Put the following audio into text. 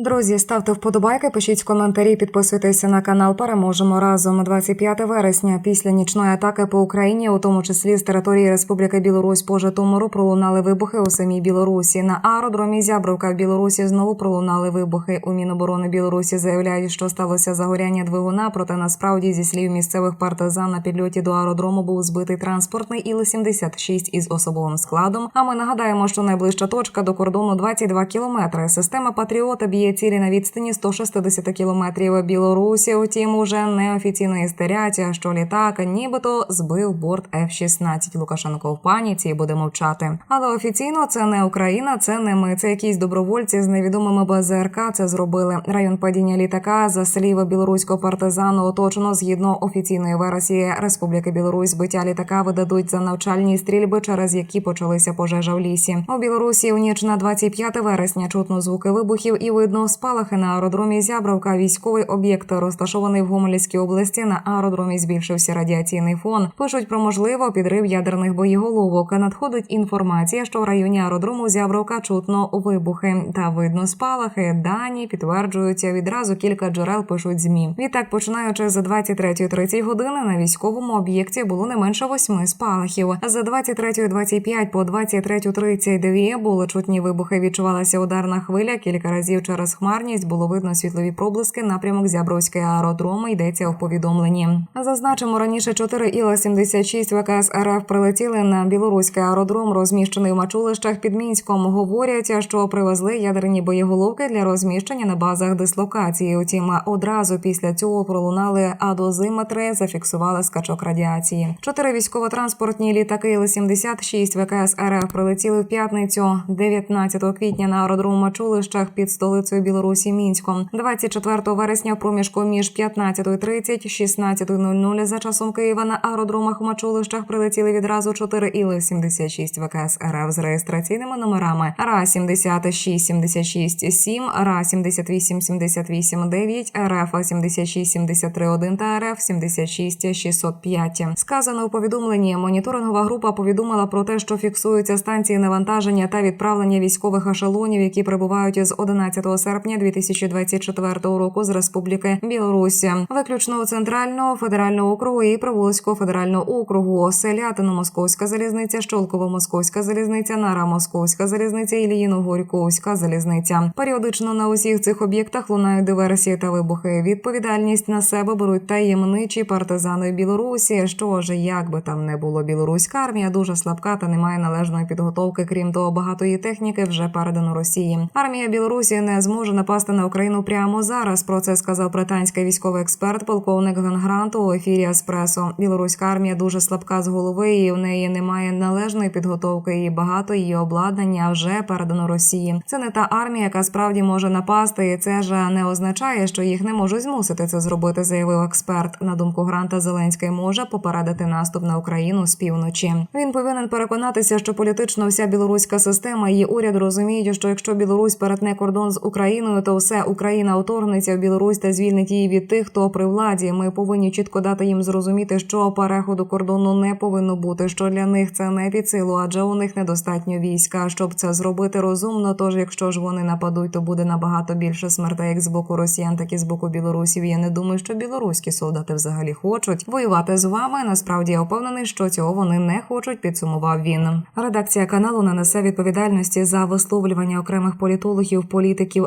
Друзі, ставте вподобайки, пишіть коментарі, підписуйтеся на канал. Переможемо разом. 25 вересня. Після нічної атаки по Україні, у тому числі з території Республіки Білорусь по Житомиру, пролунали вибухи у самій Білорусі. На аеродромі Зябровка в Білорусі знову пролунали вибухи. У Міноборони Білорусі заявляють, що сталося загоряння двигуна. Проте насправді зі слів місцевих партизан на підльоті до аеродрому був збитий транспортний Іл-76 із особовим складом. А ми нагадаємо, що найближча точка до кордону 22 кілометри. Система Патріота б'є цілі на відстані 160 кілометрів. Білорусі, утім, уже неофіційно істерять, що літак нібито збив борт F-16. Лукашенко в паніці буде мовчати. Але офіційно це не Україна, це не ми. Це якісь добровольці з невідомими БЗРК це зробили. Район падіння літака за слів білоруського партизану оточено згідно офіційної версії Республіки Білорусь. Збиття літака видадуть за навчальні стрільби, через які почалися пожежа в лісі. У Білорусі у ніч на 25 вересня чутно звуки вибухів і видно спалахи на аеродромі Зябровка. Військовий об'єкт розташований в Гомельській області. На аеродромі збільшився радіаційний фон. Пишуть про можливо підрив ядерних боєголовок. Надходить інформація, що в районі аеродрому Зябровка чутно вибухи та видно спалахи. Дані підтверджуються відразу. Кілька джерел пишуть змі. Відтак, починаючи з 23.30 години на військовому об'єкті було не менше восьми спалахів. З 23.25 по 23.32 були чутні вибухи. Відчувалася ударна хвиля. Кілька разів через хмарність було видно світлові проблиски. Напрямок Зябровської аеродрому йдеться у повідомленні. Зазначимо раніше 4 іла 76 ВКС РФ прилетіли на білоруський аеродром, розміщений в Мачулищах під Мінськом. Говорять, що привезли ядерні боєголовки для розміщення на базах дислокації. Утім, одразу після цього пролунали а дозиметри зафіксували скачок радіації. Чотири військово-транспортні літаки Іл-76 ВКС РФ прилетіли в п'ятницю 19 квітня на аеродром Мачулищах під столицею Білорусі Мінськом. 24 вересня в проміжку між 15.30 і 16.00 за часом Києва на аеродромах у Мачулищах прилетіли відразу 4 Іл-76 ВКС РФ з реєстраційними номерами РА 76 76 7, РА 78 78 9, РФ 76 73 1 та РФ 76 605. Сказано у повідомленні. Моніторингова група повідомила про те, що фіксуються станції навантаження та відправлення військових ешелонів, які прибувають з 11 серпня 2024 року з Республіки Білорусь, виключно центрального федерального округу і Приволзького федерального округу, Селятино, Московська залізниця, Щолково-Московська залізниця, Нара Московська залізниця і Ліїно-Горьковська залізниця. Періодично на усіх цих об'єктах лунають диверсії та вибухи. Відповідальність на себе беруть таємничі партизани Білорусі. Що ж, як би там не було, білоруська армія дуже слабка та не має належної підготовки. Крім того, багато її техніки вже передано Росії. Армія Білорусі не зможе напасти на Україну прямо зараз. Про це сказав британський військовий експерт, полковник Гангрант у ефірі Еспресо. Білоруська армія дуже слабка з голови, і в неї немає належної підготовки. І багато її обладнання вже передано Росії. Це не та армія, яка справді може напасти. І це ж не означає, що їх не можуть змусити це зробити, заявив експерт. На думку Гранта, Зеленський може попередити наступ на Україну з півночі. Він повинен переконатися, що політично вся білоруська система і уряд розуміють, що якщо Білорусь перетне кордон з Україною, то все Україна уторгнеться в Білорусь та звільнить її від тих, хто при владі. Ми повинні чітко дати їм зрозуміти, що переходу кордону не повинно бути. Що для них це не під силу, адже у них недостатньо війська. Щоб це зробити розумно, тож якщо ж вони нападуть, то буде набагато більше смертей як з боку росіян, так і з боку білорусів. Я не думаю, що білоруські солдати взагалі хочуть воювати з вами. Насправді я впевнений, що цього вони не хочуть. Підсумував він. Редакція каналу не несе відповідальності за висловлювання окремих політологів, політиків,